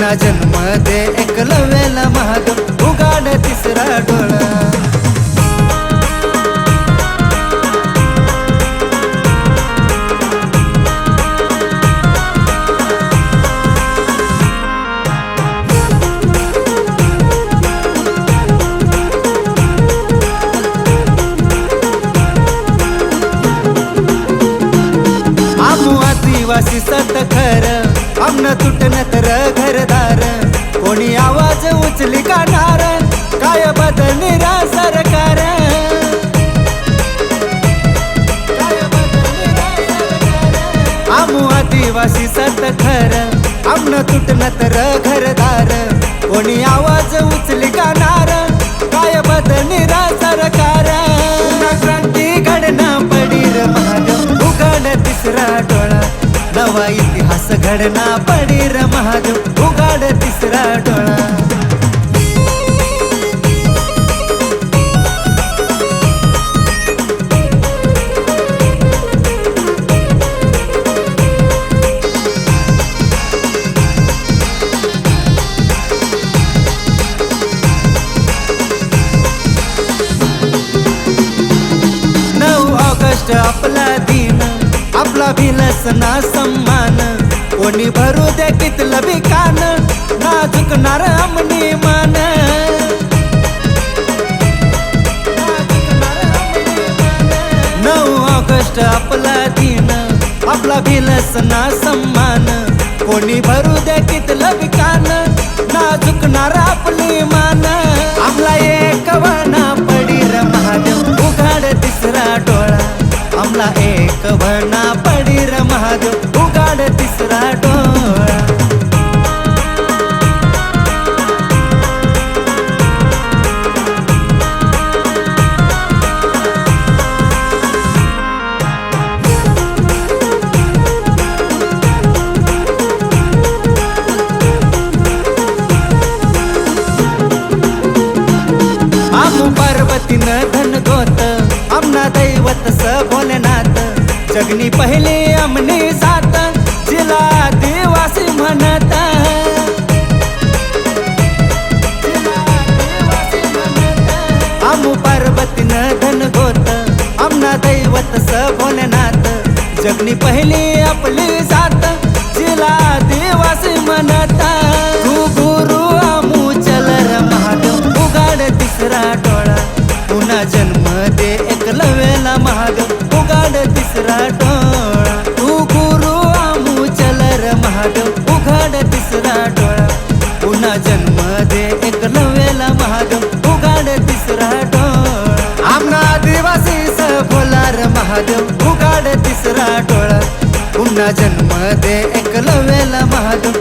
ना जन्म दे एकलव्याला महादेव उगाड तिसरा डोळा. आदिवासी सत खर आमना तुटन तर घरदार कोणी आवाज उचली काढणार काय बदलनिरा सरकार? सरकार? आमू आदिवासी सत खर आमन तुटन तर घरदार. इतिहास घडना पडीर महादेव उघड तिसरा डोळा नऊ ऑगस्ट आपला आपला भिलसना सम्मान. कोणी भरू दे कितलं बी कान ना झुकणार आमनी मान. नऊ ऑगस्ट आपला दिन आपला भिलसना सम्मान. कोणी भरू दे कितलं बी कान ना पडीर महादेव उगाड तिसरा डोळा जगनी पहिले आमने जात जिला देवासी म्हणत. आमू पार्वतीनं धन गोत आमना दैवत स भोलेनाथ. जगनी पहिली आपली जात भोलार महादेव उघाड तिसरा डोळा. पुन्हा जन्म दे एकलवेला महादेव.